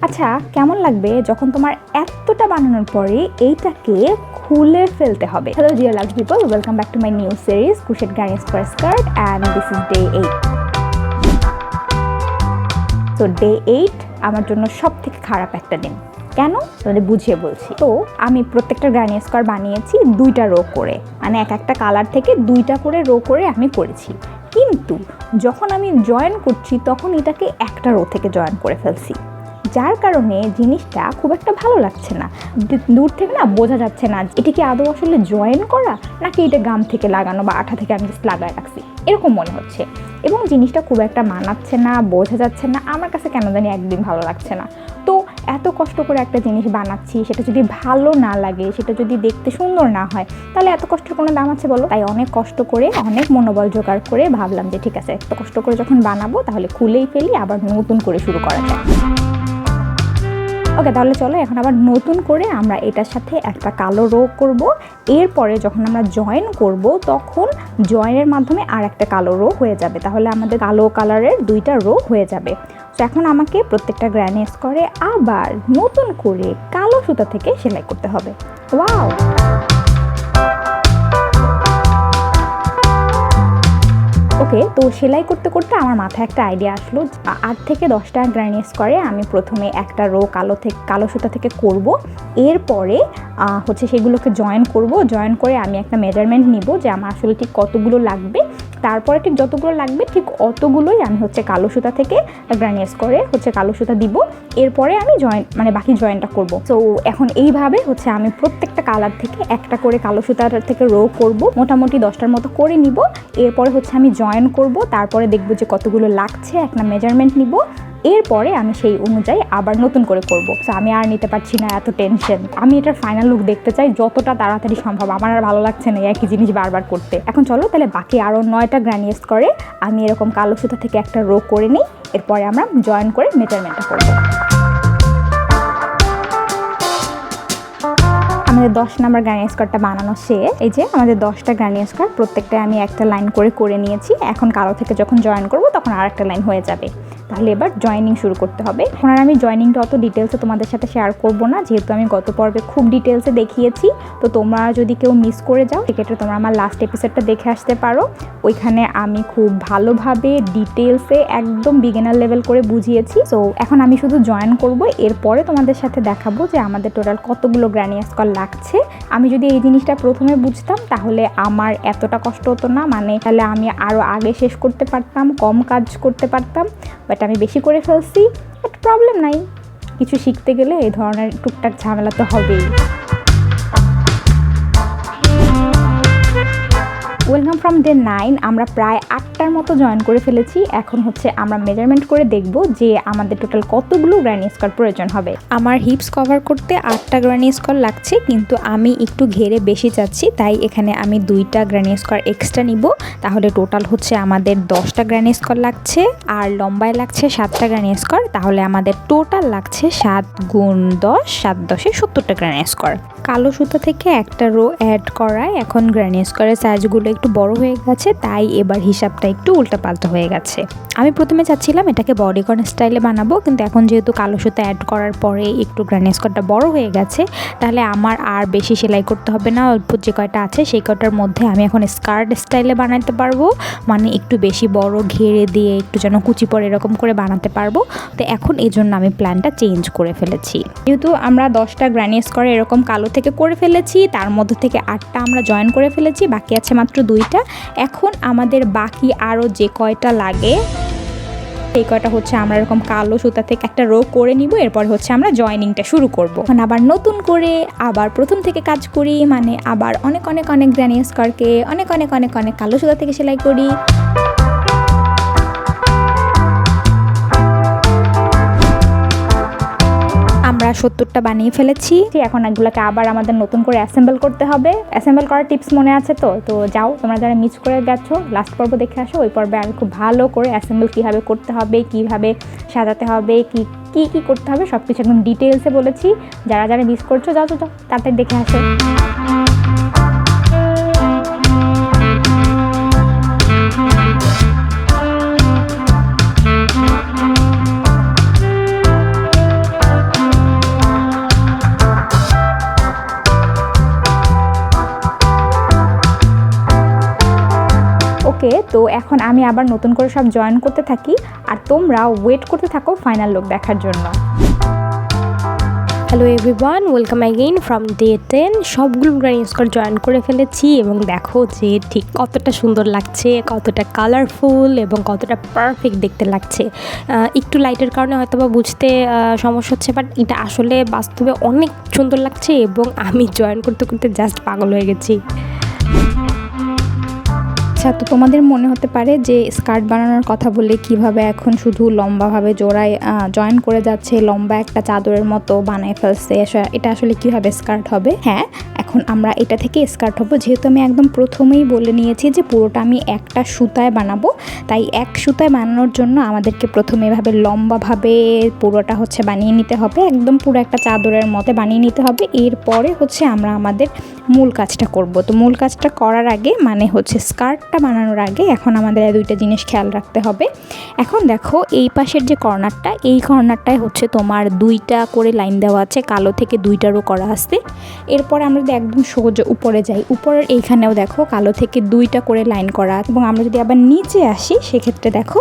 আচ্ছা কেমন লাগবে যখন তোমার এতটা বানানোর পরে এইটাকে খুলে ফেলতে হবে? Hello dear love people welcome back to my new series crochet granny square skirt and this is day eight তো ডে এইট আমার জন্য সব থেকে খারাপ একটা দিন। কেন? তোমাদের বুঝিয়ে বলছি। তো, আমি প্রত্যেকটা গ্রানি স্কোয়ার বানিয়েছি দুইটা রো করে। মানে এক একটা কালার থেকে দুইটা করে রো করে আমি করেছি। কিন্তু, যখন আমি জয়েন করছি, তখন এটাকে একটা রো থেকে জয়েন করে ফেলছি। যার কারণে জিনিসটা খুব একটা ভালো লাগছে না। দূর থেকে না বোঝা যাচ্ছে না এটা কি আদৌ আসলে জয়েন করা নাকি এটা গাম থেকে লাগানো বা আঠা থেকে আমি লাগায় রাখছি। এরকম মনে হচ্ছে। এবং জিনিসটা খুব একটা মানাচ্ছে না, বোঝা যাচ্ছে না, আমার কাছে কেন জানি একদিন ভালো লাগছে না। তো এত কষ্ট করে একটা জিনিস বানাচ্ছি, সেটা যদি ভালো না লাগে, সেটা যদি দেখতে সুন্দর না হয়, তাহলে এত কষ্টের কোনো দাম আছে বলো? তাই অনেক কষ্ট করে, অনেক মনোবল জোগাড় করে ভাবলাম যে ঠিক আছে, এত কষ্ট করে যখন বানাবো তাহলে খুলেই ফেলি, আবার নতুন করে শুরু করা যায়। ওকে তাহলে চলো এখন আবার নতুন করে আমরা এটার সাথে একটা কালো রো করব। এরপরে যখন আমরা জয়েন করব, তখন জয়েনের মাধ্যমে আর একটা কালো রো হয়ে যাবে। তাহলে আমাদের কালো কালারের দুইটা রো হয়ে যাবে। তো এখন আমাকে প্রত্যেকটা গ্র্যানেস করে আবার নতুন করে কালো সুতা থেকে সেলাই করতে হবে। ওয়াও ওকে তো সেলাই করতে করতে আমার মাথায় একটা আইডিয়া আসলো আট থেকে দশটা গ্রানিস করে আমি প্রথমে একটা রো কালো থেকে, কালো সুতা থেকে করব। এরপরে হচ্ছে সেগুলোকে জয়েন করব। জয়েন করে আমি একটা মেজারমেন্ট নিব যে আমার আসলে ঠিক কতগুলো লাগবে। তারপরে ঠিক যতগুলো লাগবে, ঠিক অতগুলোই আমি হচ্ছে কালো সুতা থেকে গ্রানিয়াস করে হচ্ছে কালো সুতা দিব। এরপরে আমি জয়েন মানে বাকি জয়েনটা করব। তো এখন এইভাবে হচ্ছে আমি প্রত্যেকটা কালার থেকে একটা করে কালো সুতার থেকে রো করব। মোটামুটি দশটার মতো করে নিব। এরপরে হচ্ছে আমি জয়েন করব। তারপরে দেখব যে কতগুলো লাগছে, একটা মেজারমেন্ট নিব। এরপরে আমি সেই অনুযায়ী আবার নতুন করে করব। তো আমি আর নিতে পারছি না এত টেনশন আমি এটার ফাইনাল লুক দেখতে চাই, যতটা তাড়াতাড়ি সম্ভব। আমার আর ভালো লাগছে না একই জিনিস বারবার করতে। এখন চলো, তাহলে বাকি আরও নয়টা গ্রানিয়েস করে আমি এরকম কালো সুতা থেকে একটা রো করে নিই। এরপরে আমরা জয়েন করে মেজারমেন্টটা করব। আমাদের দশ নাম্বার গ্রানি স্কার্টটা বানানো শেষ। এই যে আমাদের দশটা গ্রানি স্কার্ট প্রত্যেকটা আমি একটা লাইন করে করে নিয়েছি। এখন কালো থেকে যখন জয়েন করব, তখন আর একটা লাইন হয়ে যাবে। তাহলে এবার জয়েনিং শুরু করতে হবে। এখন আর আমি জয়েনিংটা অত ডিটেলসে তোমাদের সাথে শেয়ার করব না, যেহেতু আমি গত পর্বে খুব ডিটেলসে দেখিয়েছি, তো তোমরা যদি কেউ মিস করে যাও, সেক্ষেত্রে তোমরা আমার লাস্ট এপিসোডটা দেখে আসতে পারো। ওইখানে আমি খুব ভালোভাবে ডিটেলসে একদম বিগিনার লেভেল করে বুঝিয়েছি। তো এখন আমি শুধু জয়েন করব, এরপরে তোমাদের সাথে দেখাবো যে আমাদের টোটাল কতগুলো গ্র্যানিয়াস কল লাগছে। আমি যদি এই জিনিসটা প্রথমে বুঝতাম, তাহলে আমার এতটা কষ্ট হতো না মানে তাহলে আমি আরও আগে শেষ করতে পারতাম, কম কাজ করতে পারতাম বাট আমি বেশি করে ফেলছি বাট প্রবলেম নাই। কিছু শিখতে গেলে এই ধরনের টুকটাক ঝামেলা তো হবেই। ওয়েলকাম ফ্রম ডে নাইন আমরা প্রায় আটটার মতো জয়েন করে ফেলেছি। এখন হচ্ছে আমরা মেজারমেন্ট করে দেখব যে আমাদের টোটাল কতগুলো গ্র্যানি স্কোয়ার প্রয়োজন হবে। আমার হিপস কভার করতে আটটা গ্র্যানি স্কোয়ার লাগছে, কিন্তু আমি একটু ঘেরে বেশি চাচ্ছি, তাই এখানে আমি দুইটা গ্র্যানি স্কোয়ার এক্সট্রা নিব। তাহলে টোটাল হচ্ছে আমাদের দশটা গ্র্যানি স্কোয়ার লাগছে, আর লম্বায় লাগছে সাতটা গ্র্যানি স্কোয়ার তাহলে আমাদের টোটাল লাগছে সাত গুণ দশ, সাত দশে সত্তরটা গ্র্যানি স্কোয়ার কালো সুতা থেকে একটা রো অ্যাড করায়, এখন গ্র্যানি স্কোয়ারের সাইজগুলো একটু বড় হয়ে গেছে, তাই এবার হিসাবটা একটু উল্টাপাল্টা হয়ে গেছে। আমি প্রথমে চাচ্ছিলাম এটাকে বডিকন স্টাইলে বানাবো, কিন্তু এখন যেহেতু কালো সুতা অ্যাড করার পরে একটু গ্র্যানি স্কোয়ারটা বড় হয়ে গেছে, তাহলে আমার আর বেশি সেলাই করতে হবে না, অল্প যে কয়টা আছে সেই কয়টার মধ্যে আমি এখন স্কার্ট স্টাইলে বানাতে পারব মানে একটু বেশি বড় ঘেরে দিয়ে একটু যেন কুচি পরে এরকম করে বানাতে পারব। তো এখন এই জন্য আমি প্ল্যানটা চেঞ্জ করে ফেলেছি। যেহেতু আমরা দশটা গ্র্যানিস করে এরকম কালো থেকে করে ফেলেছি, তার মধ্যে থেকে আটটা আমরা জয়েন করে ফেলেছি, বাকি আছে মাত্র দুইটা। এখন আমাদের বাকি আরও যে কয়টা লাগে, এই কয়টা হচ্ছে আমরা এরকম কালো সুতা থেকে একটা রো করে নিব, এরপর হচ্ছে আমরা জয়নিংটা শুরু করব। এখন আবার নতুন করে আবার প্রথম থেকে কাজ করি মানে আবার অনেক অনেক অনেক গ্রানিয়াস করকে অনেক অনেক অনেক অনেক কালো সুতা থেকে সেলাই করি। সত্তরটা বানিয়ে ফেলেছি। এখন এগুলোকে আবার আমাদের নতুন করে অ্যাসেম্বল করতে হবে। অ্যাসেম্বল করার টিপস মনে আছে তো? তো যাও, তোমরা যারা মিস করে গেছো লাস্ট পর্ব দেখে আসো, ওই পর্বে আর খুব ভালো করে অ্যাসেম্বল কীভাবে করতে হবে, কীভাবে সাজাতে হবে, কি, কী কী করতে হবে সব কিছু একদম ডিটেলসে বলেছি। যারা যারা মিস করছ, যাও তো যাও, তাড়াতাড়ি দেখে আসো। হয়ে তো এখন আমি আবার নতুন করে সব জয়েন করতে থাকি। আর তোমরা ওয়েট করতে থাকো ফাইনাল লুক দেখার জন্য। Hello everyone welcome again from day ten সবগুলো গ্রাইন স্কোর জয়েন করে ফেলেছি এবং দেখো যে ঠিক কতটা সুন্দর লাগছে, কতটা কালারফুল এবং কতটা পারফেক্ট দেখতে লাগছে। একটু লাইটের কারণে হয়তো বা বুঝতে সমস্যা হচ্ছে বাট এটা আসলে বাস্তবে অনেক সুন্দর লাগছে এবং আমি জয়েন করতে করতে জাস্ট পাগল হয়ে গেছি। আচ্ছা তো তোমাদের মনে হতে পারে যে স্কার্ট বানানোর কথা বলে কীভাবে এখন শুধু লম্বাভাবে জোড়ায় জয়েন করে যাচ্ছে, লম্বা একটা চাদরের মতো বানায় ফেলছে এটা আসলে কীভাবে স্কার্ট হবে? হ্যাঁ এখন আমরা এটা থেকে স্কার্ট হব। যেহেতু আমি একদম প্রথমেই বলে নিয়েছি যে পুরোটা আমি একটা সুতায় বানাবো, তাই এক সুতায় বানানোর জন্য আমাদেরকে প্রথমে এভাবে লম্বাভাবে পুরোটা হচ্ছে বানিয়ে নিতে হবে, একদম পুরো একটা চাদরের মতো বানিয়ে নিতে হবে। এরপরে হচ্ছে আমরা আমাদের মূল কাজটা করব। তো মূল কাজটা করার আগে মানে হচ্ছে স্কার্টটা বানানোর আগে এখন আমাদের দুইটা জিনিস খেয়াল রাখতে হবে। এখন দেখো, এই পাশের যে কর্নারটা, এই কর্নারটায় হচ্ছে তোমার দুইটা করে লাইন দেওয়া আছে, কালো থেকে দুইটারও করা আছে। এরপরে আমরা একদম সোজা উপরে যাই। উপরের এইখানেও দেখো কালো থেকে দুইটা করে লাইন করা এবং আমরা যদি আবার নিচে আসি, সেক্ষেত্রে দেখো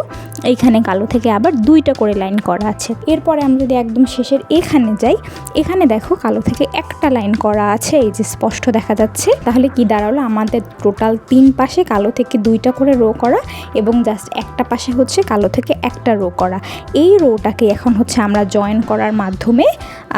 এইখানে কালো থেকে আবার দুইটা করে লাইন করা আছে। এরপরে আমরা যদি একদম শেষের এখানে যাই, এখানে দেখো কালো থেকে একটা লাইন করা আছে, এই যে স্পষ্ট দেখা যাচ্ছে। তাহলে কি দাঁড়াল? আমাদের টোটাল তিন পাশে কালো থেকে দুইটা করে রো করা এবং জাস্ট একটা পাশে হচ্ছে কালো থেকে একটা রো করা। এই রোটাকে এখন হচ্ছে আমরা জয়েন করার মাধ্যমে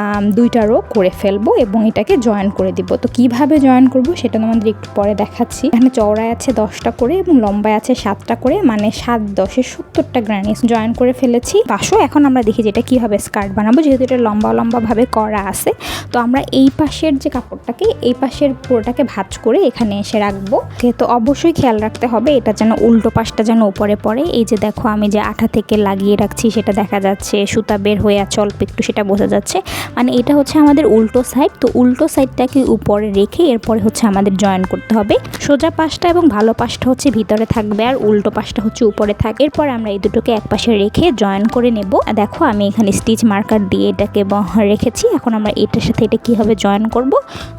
আম, দুইটা রো করে ফেলব এবং এটাকে জয়েন করে দিব। তো কীভাবে জয়েন করব সেটা তোমাদের একটু পরে দেখাচ্ছি। এখানে চওড়ায় আছে দশটা করে এবং লম্বায় আছে সাতটা করে মানে সাত দশে সত্তরটা গ্রানিস জয়েন করে ফেলেছি। পাশও এখন আমরা দেখি যেটা কীভাবে স্কার্ট বানাবো যেহেতু এটা লম্বা লম্বাভাবে করা আছে। তো আমরা এই পাশের যে কাপড়টাকে এই পাশের পুরোটাকে ভাজ করে এখানে এসে রাখব। তো অবশ্যই খেয়াল রাখতে হবে এটা যেন উল্টো পাশটা যেন উপরে পড়ে। এই যে দেখো আমি যে আঠা থেকে লাগিয়ে রাখছি সেটা দেখা যাচ্ছে সুতা বের হয়ে আছে অল্প একটু সেটা বোঝা যাচ্ছে। মানে এটা হচ্ছে আমাদের উল্টো সাইড তো উল্টো সাইডটাকে উপরে রেখে এরপরে হচ্ছে আমাদের জয়েন করতে হবে। সোজা পাশটা এবং ভালো পাশটা হচ্ছে ভিতরে থাকবে আর উল্টো পাশটা হচ্ছে উপরে থাকবে এরপর আমরা এই দুটোকে এক পাশে রেখে জয়েন করে নেব। দেখো, আমি এখানে স্টিচ মার্কার দিয়ে এটাকে রেখেছি। এখন আমরা এটার সাথে এটা কীভাবে জয়েন করব?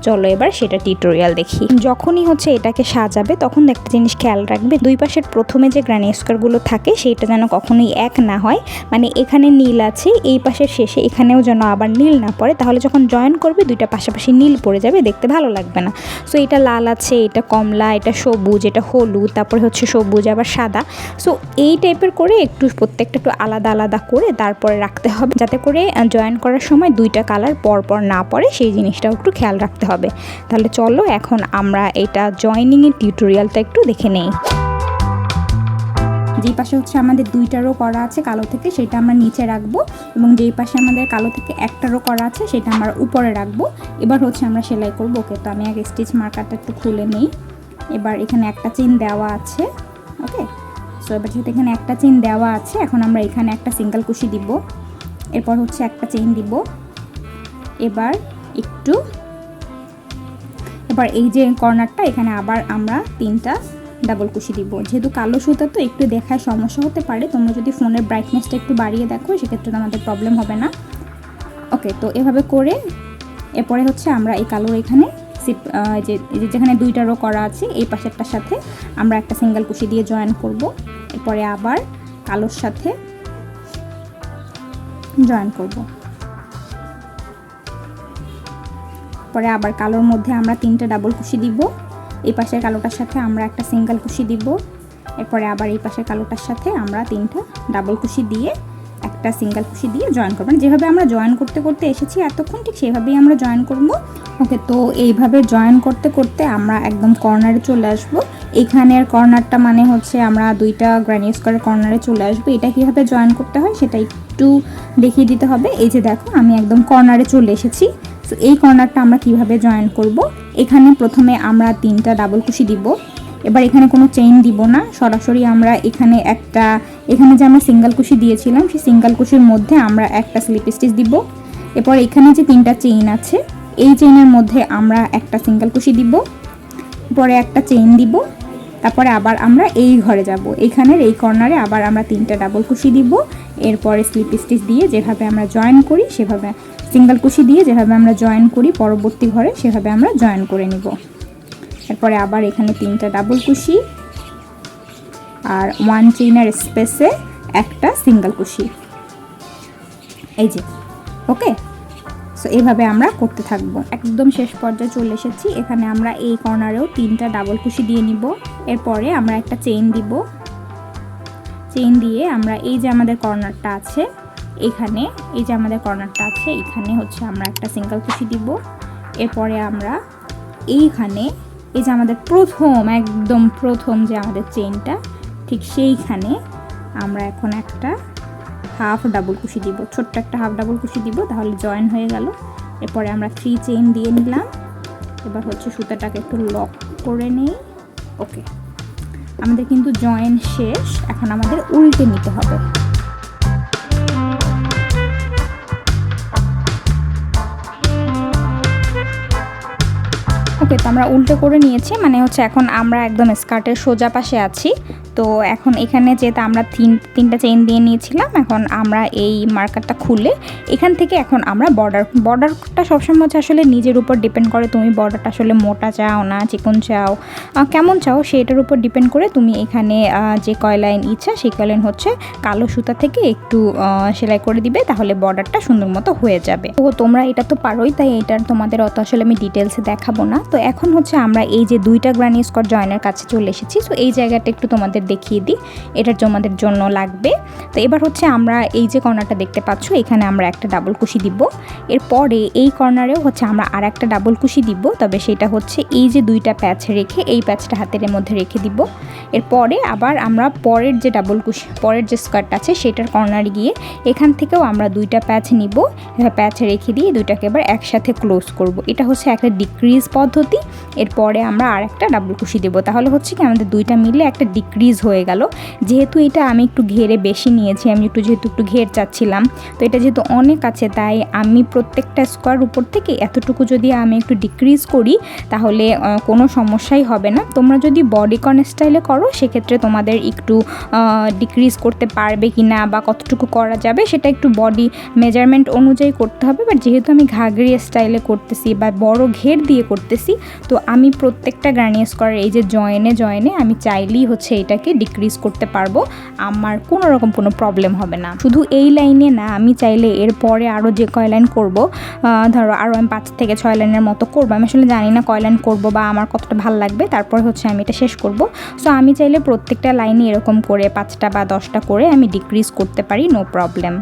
চলো এবার সেটা টিউটোরিয়াল দেখি। যখনই হচ্ছে এটাকে সাজাবে, তখন একটা জিনিস খেয়াল রাখবে, দুই পাশের প্রথমে যে গ্রানি স্কোয়ারগুলো থাকে সেইটা যেন কখনোই এক না হয়। মানে এখানে নীল আছে, এই পাশের শেষে এখানেও যেন আবার নীল না পড়ে, তাহলে যখন জয়েন করবে, দুইটা পাশাপাশি নীল পড়ে যাবে, দেখতে ভালো লাগবে না। সো এটা লাল আছে, এটা কমলা, এটা সবুজ, এটা হলুদ, তারপরে হচ্ছে সবুজ, আবার সাদা। সো এই টাইপের করে একটু প্রত্যেকটা একটু আলাদা আলাদা করে তারপরে রাখতে হবে, যাতে করে জয়েন করার সময় দুইটা কালার পরপর না পড়ে, সেই জিনিসটাও একটু খেয়াল রাখতে হবে। তাহলে চলো, এখন আমরা এটা জয়েনিংয়ের টিউটোরিয়ালটা একটু দেখে নেই। যেই পাশে হচ্ছে আমাদের দুইটা রো করা আছে কালো থেকে, সেটা আমরা নিচে রাখব এবং যেই পাশে আমাদের কালো থেকে একটা রো করা আছে সেটা আমরা উপরে রাখব। এবার হচ্ছে আমরা সেলাই করব। ওকে, তো আমি আগে স্টিচ মার্কারটা একটু খুলে নিই। এবার এখানে একটা চেন দেওয়া আছে। ওকে সো এবার যেহেতু এখানে একটা চেন দেওয়া আছে, এখন আমরা এখানে একটা সিঙ্গেল কুশি দিব। এরপর হচ্ছে একটা চেন দিব। এবার একটু, এবার এই যে কর্নারটা এখানে আবার আমরা তিনটা ডাবল কুশি দিব। যেহেতু কালো সুতা, তো একটু দেখায় সমস্যা হতে পারে। তোমরা যদি ফোনের ব্রাইটনেসটা একটু বাড়িয়ে দেখো, সেক্ষেত্রে তো আমাদের প্রবলেম হবে না। ওকে তো এভাবে করে এরপরে হচ্ছে আমরা এই কালোর এখানে সিপ যে যেখানে দুইটা রো করা আছে, এই পাশেরটার সাথে আমরা একটা সিঙ্গেল কুশি দিয়ে জয়েন করব। এরপরে আবার কালোর সাথে জয়েন করব। পরে আবার কালোর মধ্যে আমরা তিনটে ডাবল কুশি দিব। এই পাশের কালোটার সাথে আমরা একটা সিঙ্গেল কুশি দিব। এরপরে আবার এই পাশের কালোটার সাথে আমরা তিনটা ডাবল কুশি দিয়ে একটা সিঙ্গেল কুশি দিয়ে জয়েন করব। মানে যেভাবে আমরা জয়েন করতে করতে এসেছি এতক্ষণ ঠিক সেভাবেই আমরা জয়েন করব। ওকে, তো এইভাবে জয়েন করতে করতে আমরা একদম কর্নারে চলে আসব। এইখানের কর্নারটা মানে হচ্ছে আমরা দুইটা স্কোয়ারের কর্নারে চলে আসব। এটা কীভাবে জয়েন করতে হয় সেটা একটু দেখিয়ে দিতে হবে। এই যে দেখো, আমি একদম কর্নারে চলে এসেছি। তো এই কর্নারটা আমরা কীভাবে জয়েন করব? এখানে প্রথমে আমরা তিনটা ডাবল কুশি দিব। এবার এখানে কোনো চেইন দিব না। সরাসরি আমরা এখানে একটা, এখানে যে আমরা সিঙ্গেল কুশি দিয়েছিলাম, সেই সিঙ্গেল কুশির মধ্যে আমরা একটা স্লিপ স্টিচ দিব। এরপর এখানে যে তিনটা চেইন আছে, এই চেইনের মধ্যে আমরা একটা সিঙ্গেল কুশি দিব। পরে একটা চেইন দিব। তারপরে আবার আমরা এই ঘরে যাব। এখানের এই কর্নারে আবার আমরা তিনটা ডাবল কুশি দিব। এরপরে স্লিপ স্টিচ দিয়ে যেভাবে আমরা জয়েন করি, সেভাবে সিঙ্গেল কুশি দিয়ে যেভাবে আমরা জয়েন করি পরবর্তী ঘরে, সেভাবে আমরা জয়েন করে নিব। এরপরে আবার এখানে তিনটা ডাবল কুশি আর ওয়ান চেইনের স্পেসে একটা সিঙ্গেল কুশি। এই যে ওকে সো এইভাবে আমরা করতে থাকব। একদম শেষ পর্যায়ে চলে এসেছি। এখানে আমরা এই কর্নারেও তিনটা ডাবল কুশি দিয়ে নিব। এরপরে আমরা একটা চেইন দিব। চেইন দিয়ে আমরা এই যে আমাদের কর্নারটা আছে এখানে, এই যে আমাদের কর্নারটা আছে, এখানে হচ্ছে আমরা একটা সিঙ্গেল কুশি দিব। এরপরে আমরা এইখানে, এই যে আমাদের প্রথম, একদম প্রথম যে আমাদের চেইনটা ঠিক সেইখানে আমরা এখন একটা হাফ ডাবল কুশি দিব। ছোট্ট একটা হাফ ডাবল কুশি দিব, তাহলে জয়েন হয়ে গেল। এরপরে আমরা থ্রি চেইন দিয়ে নিলাম। এবার হচ্ছে সুতাটাকে একটু লক করে নেই। ওকে আমাদের কিন্তু জয়েন শেষ। এখন আমাদের উল্টে নিতে হবে। ওকে, তো আমরা উল্টো করে নিয়েছি মানে হচ্ছে এখন আমরা একদম স্কার্টের সোজা পাশে আছি। তো এখন এখানে যেহেতু আমরা তিন, তিনটা চেইন দিয়ে নিয়েছিলাম, এখন আমরা এই মার্কারটা খুলে এখান থেকে এখন আমরা বর্ডার বর্ডারটা সবসময় হচ্ছে আসলে নিজের উপর ডিপেন্ড করে তুমি বর্ডারটা আসলে মোটা চাও না, চিকন চাও কেমন চাও সেটার উপর ডিপেন্ড করে তুমি এখানে যে কয়লাইন ইচ্ছা সেই কয়লাইন হচ্ছে কালো সুতা থেকে একটু সেলাই করে দিবে তাহলে বর্ডারটা সুন্দর মতো হয়ে যাবে। তো তোমরা এটা তো পারোই তাই এটার তোমাদের অত আসলে আমি ডিটেলসে দেখাবো না। তো এখন হচ্ছে আমরা এই যে দুইটা গ্রানি স্কট জয়েনের কাছে চলে এসেছি। সো এই জায়গাটা একটু তোমাদের দেখিয়ে দিই। এটা তোমাদের জন্য লাগবে। তো এবার হচ্ছে আমরা এই যে কর্নারটা দেখতে পাচ্ছ, এখানে আমরা একটা ডাবল কুশি দিব। এরপরে এই কর্নারেও হচ্ছে আমরা আর একটা ডাবল কুশি দিব, তবে সেটা হচ্ছে এই যে দুইটা প্যাচ রেখে, এই প্যাচটা হাতের মধ্যে রেখে দিব। এরপরে আবার আমরা পরের যে ডাবল কুশি, পরের যে স্কার্ট আছে, সেটার কর্নারে গিয়ে এখান থেকেও আমরা দুইটা প্যাচ নিব। প্যাচ রেখে দিয়ে দুইটাকে এবার একসাথে ক্লোজ করব। এটা হচ্ছে একটা ডিক্রিজ পদ্ধতি। এরপরে আমরা আর একটা ডাবল কুশি দেবো। তাহলে হচ্ছে কি আমাদের দুইটা মিলে একটা ডিক্রিজ হয়ে গেল। যেহেতু এটা আমি একটু ঘেরে বেশি নিয়েছি, আমি একটু যেহেতু একটু ঘের চাচ্ছিলাম, তো এটা যেহেতু অনেক আছে, তাই আমি প্রত্যেকটা স্কোয়ার উপর থেকে এতটুকু যদি আমি একটু ডিক্রিজ করি, তাহলে কোনো সমস্যাই হবে না। তোমরা যদি বডিকন স্টাইলে করো, সেক্ষেত্রে তোমাদের একটু ডিক্রিজ করতে পারবে কি না বা কতটুকু করা যাবে, সেটা একটু বডি মেজারমেন্ট অনুযায়ী করতে হবে। বাট যেহেতু আমি ঘাগরি স্টাইলে করতেছি বা বড় ঘের দিয়ে করতেছি, তো আমি প্রত্যেকটা গ্রানিয়াস স্কোয়ার এই যে জয়েনে জয়েনে আমি চাইলেই হচ্ছে এটাকে ডিক্রিজ করতে পারব, আমার কোনো রকম কোনো প্রবলেম হবে না। শুধু এই লাইনে না, আমি চাইলে এরপরে আরও যে কয় লাইন করব ধরো আরও আমি পাঁচ থেকে ছয় লাইনের মতো করব। আমি আসলে জানি না কয় লাইন করব বা আমার কতটা ভালো লাগবে, তারপর হচ্ছে আমি এটা শেষ করব। সো আমি চাইলে প্রত্যেকটা লাইনে এরকম করে পাঁচটা বা দশটা করে আমি ডিক্রিজ করতে পারি নো প্রবলেম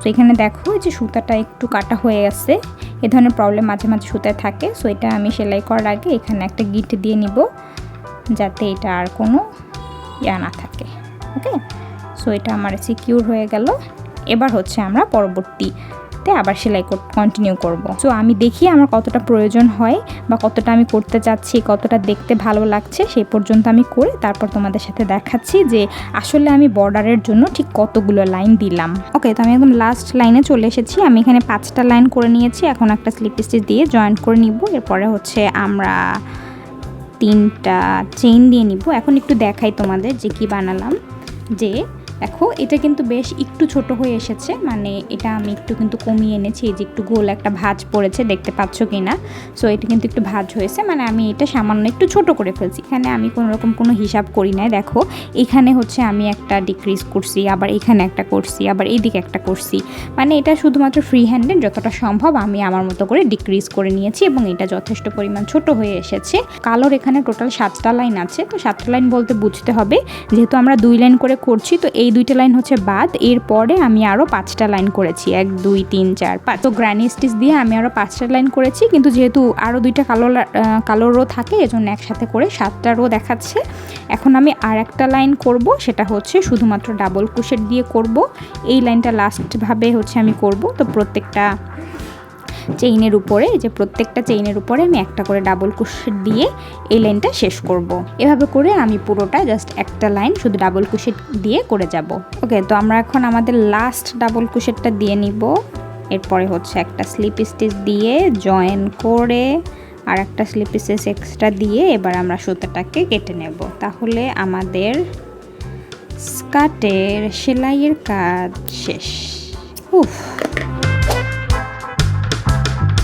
তো এখানে দেখো যে সুতাটা একটু কাটা হয়ে গেছে। এ ধরনের প্রবলেম মাঝে মাঝে সুতায় থাকে। সো এটা আমি সেলাই করার আগে এখানে একটা গিট দিয়ে নিব, যাতে এটা আর কোনো ইয়া না থাকে, ওকে? সো এটা আমার সিকিউর হয়ে গেল। এবার হচ্ছে আমরা পরবর্তীতে আবার সেলাই কন্টিনিউ করব। সো আমি দেখি আমার কতটা প্রয়োজন হয় বা কতটা আমি করতে চাচ্ছি, কতটা দেখতে ভালো লাগছে সেই পর্যন্ত আমি করে তারপর তোমাদের সাথে দেখাচ্ছি যে আসলে আমি বর্ডারের জন্য ঠিক কতগুলো লাইন দিলাম। ওকে তো আমি একদম লাস্ট লাইনে চলে এসেছি। আমি এখানে পাঁচটা লাইন করে নিয়েছি। এখন একটা স্লিপ স্টিচ দিয়ে জয়েন্ট করে নিব। এরপরে হচ্ছে আমরা তিনটা চেইন দিয়ে নিব। এখন একটু দেখাই তোমাদের যে কি বানালাম। যে দেখো, এটা কিন্তু বেশ একটু ছোট হয়ে এসেছে। মানে এটা আমি একটু কিন্তু কমিয়ে এনেছি। এই যে একটু গোল একটা ভাজ পড়েছে, দেখতে পাচ্ছ কি না সো এটা কিন্তু একটু ভাজ হয়েছে। মানে আমি এটা সামান্য একটু ছোট করে ফেলছি। এখানে আমি কোনো রকম কোনো হিসাব করি নাই। দেখো, এখানে হচ্ছে আমি একটা ডিক্রিজ করছি, আবার এখানে একটা করছি, আবার এইদিকে একটা করছি। মানে এটা শুধুমাত্র ফ্রি হ্যান্ডেড যতটা সম্ভব আমি আমার মতো করে ডিক্রিজ করে নিয়েছি এবং এটা যথেষ্ট পরিমাণ ছোট হয়ে এসেছে। কালোর এখানে টোটাল সাতটা লাইন আছে। তো সাতটা লাইন বলতে বুঝতে হবে, যেহেতু আমরা দুই লাইন করে করছি, তো এই দুইটা লাইন হচ্ছে বাদ, এরপরে আমি আরও পাঁচটা লাইন করেছি। এক, দুই, তিন, চার, পাঁচ। তো গ্র্যানি স্টিচ দিয়ে আমি আরও পাঁচটা লাইন করেছি, কিন্তু যেহেতু আরও দুইটা কালো কালো রো থাকে, এজন্য একসাথে করে সাতটা রো দেখাচ্ছে। এখন আমি আর একটা লাইন করব, সেটা হচ্ছে শুধুমাত্র ডাবল কুশেট দিয়ে করব। এই লাইনটা লাস্টভাবে হচ্ছে আমি করব। তো প্রত্যেকটা চেইনের উপরে যে প্রত্যেকটা চেইনের উপরে আমি একটা করে ডাবল কুশেট দিয়ে এই লাইনটা শেষ করব। এভাবে করে আমি পুরোটা জাস্ট একটা লাইন শুধু ডাবল কুশেট দিয়ে করে যাব। ওকে তো আমরা এখন আমাদের লাস্ট ডাবল কুশেটটা দিয়ে নিব। এরপরে হচ্ছে একটা স্লিপ স্টিচ দিয়ে জয়েন করে আর একটা স্লিপ স্টিচ এক্সট্রা দিয়ে এবার আমরা সুতাটাকে কেটে নেব। তাহলে আমাদের স্কার্টের সেলাইয়ের কাজ শেষ। উফ।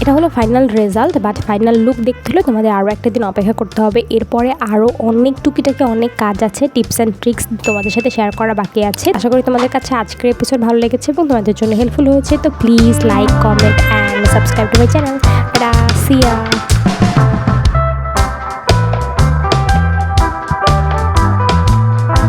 এটা হলো final result but final look দেখতে হলে তোমাদের আরও একটা দিন অপেক্ষা করতে হবে। এরপরে আরও অনেক টুকিটাকি অনেক কাজ আছে টিপস অ্যান্ড ট্রিক্স তোমাদের সাথে শেয়ার করা বাকি আছে। আশা করি তোমাদের কাছে আজকের এপিসোড ভালো লেগেছে এবং তোমাদের জন্য হেল্পফুল হয়েছে, তো please like comment and subscribe to my channel Siya